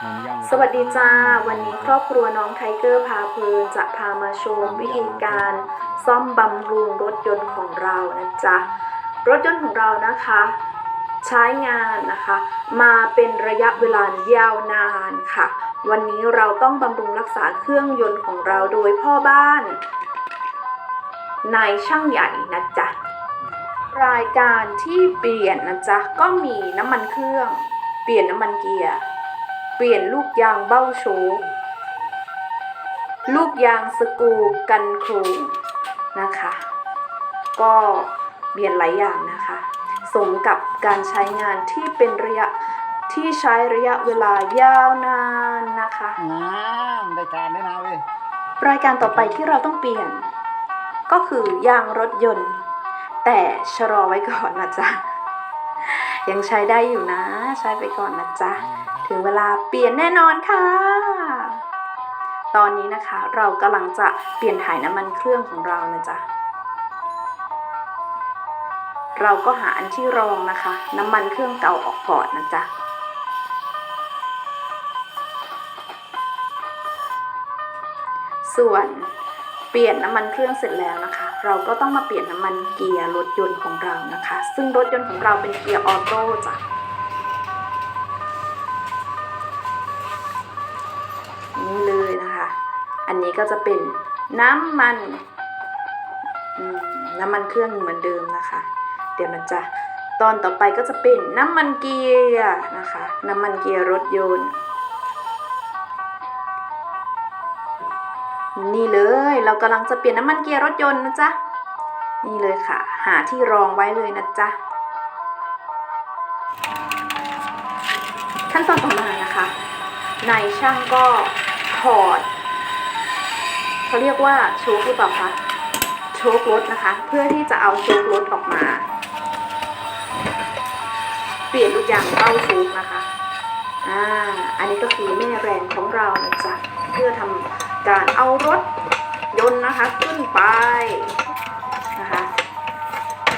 หมูย่างสวัสดีจ้า วันนี้ครอบครัวน้องไทเกอร์พาเพลินจะพามาชมวิธีการซ่อมบำรุงรถยนต์ของเรานะจ๊ะ รถยนต์ของเรานะคะ ใช้งานนะคะ มาเป็นระยะเวลายาวนานค่ะ วันนี้เราต้องบำรุงรักษาเครื่องยนต์ของเราโดยพ่อบ้านนายช่างใหญ่นะจ๊ะ รายการที่เปลี่ยนนะจ๊ะ ก็มีน้ำมันเครื่อง เปลี่ยนน้ำมันเกียร์ เปลี่ยนลูกยางเบ้าโชกลูกยางสกรูกันโครงนะคะ ก็เปลี่ยนหลายอย่างนะคะ สมกับการใช้งานที่เป็นระยะที่ใช้ระยะเวลายาวนานนะคะน้ำได้การได้นะเว้ยรายการต่อไปที่เราต้องเปลี่ยน ก็คือยางรถยนต์ แต่ชะลอไว้ก่อนนะจ๊ะยังใช้ได้อยู่นะ ใช้ไปก่อนนะจ๊ะ ถึงเวลาเปลี่ยนแน่นอนค่ะ ตอนนี้นะคะเรากำลังจะเปลี่ยนถ่ายน้ำมันเครื่องของเรานะจ๊ะ เราก็หาอันที่รองนะคะ น้ำมันเครื่องเก่าออกก่อนนะจ๊ะส่วนเปลี่ยนน้ำมันเครื่องเสร็จแล้วนะคะ เราก็ต้องมาเปลี่ยนน้ำมันเกียร์รถยนต์ของเรานะคะ ซึ่งรถยนต์ของเราเป็นเกียร์ออโต้จ้ะ นี้ก็จะเป็นน้ำมันน้ำมันเครื่องเหมือนเดิมนะคะ เดี๋ยวนะจ๊ะตอนต่อไปก็จะเป็นน้ำมันเกียร์นะคะ น้ำมันเกียร์รถยนต์ นี่เลยเรากำลังจะเปลี่ยนน้ำมันเกียร์รถยนต์นะจ๊ะนี่เลยค่ะ หาที่รองไว้เลยนะจ๊ะขั้นตอนต่อมานะคะนายช่างก็ถอด เขาเรียกว่าโชคหรือเปล่าคะโชครถนะคะ เพื่อที่จะเอาโชครถออกมา เปลี่ยนลูกอย่างเป้าชคนะคะอ่าอันนี้ก็คือแม่แรงของเรานะจ๊ะเพื่อทำการเอารถยนต์นะคะขึ้นไปนะคะ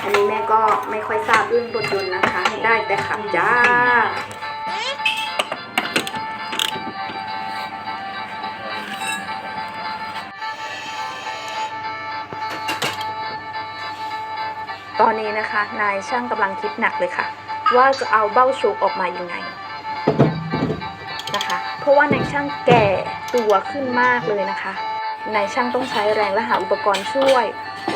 อันนี้แม่ก็ไม่ค่อยทราบเรื่องรถยนต์นะคะ ได้แต่ขับจ้า ตอนนี้นะคะ นายช่างกำลังคิดหนักเลยค่ะ ว่าจะเอาเบ้าชกออกมายังไงนะคะ เพราะว่านายช่างแก่ตัวขึ้นมากเลยนะคะนายช่างต้องใช้แรงและหาอุปกรณ์ช่วย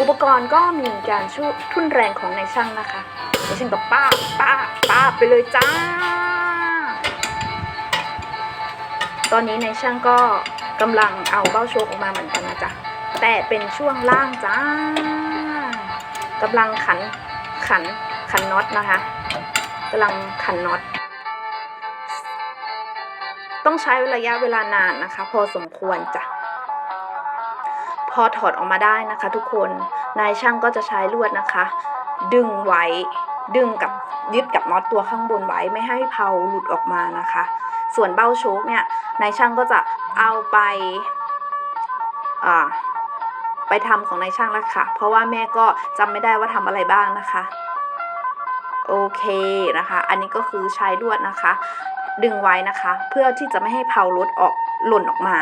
อุปกรณ์ก็มีการช่วยทุ่นแรงของนายช่างนะคะนายช่างก็ป้าป้าป้าไปเลยจ้า ตอนนี้นายช่างก็กำลังเอาเบ้าโชกออกมาเหมือนกันนะจ๊ะแต่เป็นช่วงล่างจ้า กำลังขันขันขันน็อตนะคะกำลังขันน็อต ต้องใช้ระยะเวลานานนะคะ พอสมควรจ้ะพอถอดออกมาได้นะคะ ทุกคนนายช่างก็จะใช้ลวดนะคะ ดึงไว้ดึงกับยึดกับน็อตตัวข้างบนไว้ไม่ให้เพลาหลุดออกมานะคะ ส่วนเบ้าโชคเนี่ยนายช่างก็จะเอาไปอ่า ไปทำของนายช่างแล้วค่ะ เพราะว่าแม่ก็จำไม่ได้ว่าทำอะไรบ้างนะคะ โอเคนะคะ อันนี้ก็คือใช้ลวดนะคะ ดึงไว้นะคะ เพื่อที่จะไม่ให้เพลารถออกหล่นออกมา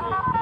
ที่จ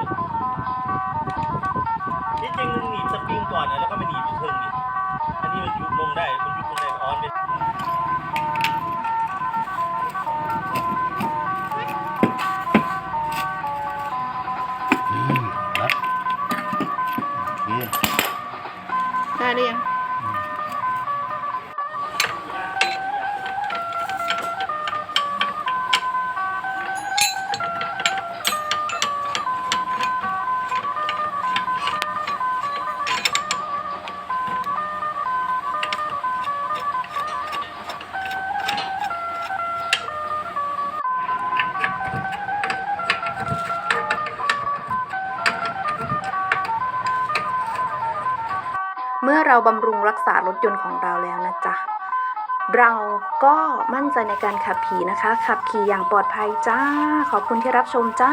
อเราบำรุงรักษารถยนต์ของเราแล้วนะจ๊ะ เราก็มั่นใจในการขับขี่นะคะ ขับขี่อย่างปลอดภัยจ้า ขอบคุณที่รับชมจ้า